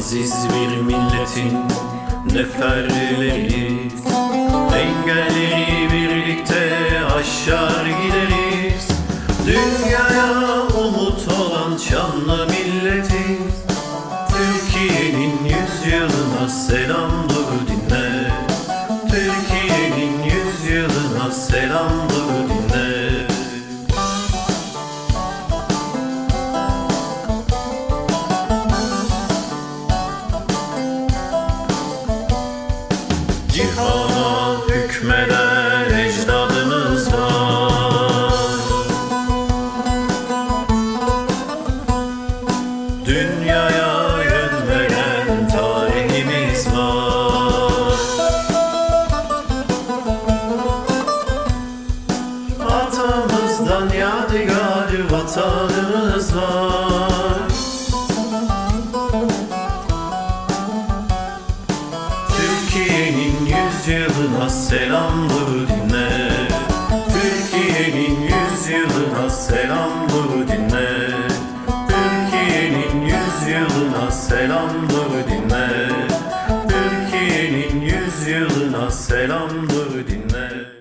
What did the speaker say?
Aziz bir milletin neferleriyiz. Engelleri birlikte aşar gideriz. Dünyaya umut olan şanlı milletiz. Türkiye'nin yüzyılına selam dur dinle. Türkiye'nin yüzyılına selam dur dinle Cihana hükmeden ecdadımız var. Dünyaya yön veren tarihimiz var. Atamızdan yadigar vatanımız var Türkiye'nin yüzyılına selamdır dinle. Türkiye'nin yüzyılına selamdır dinle. Türkiye'nin yüzyılına selamdır dinle. Türkiye'nin yüzyılına selamdır dinle.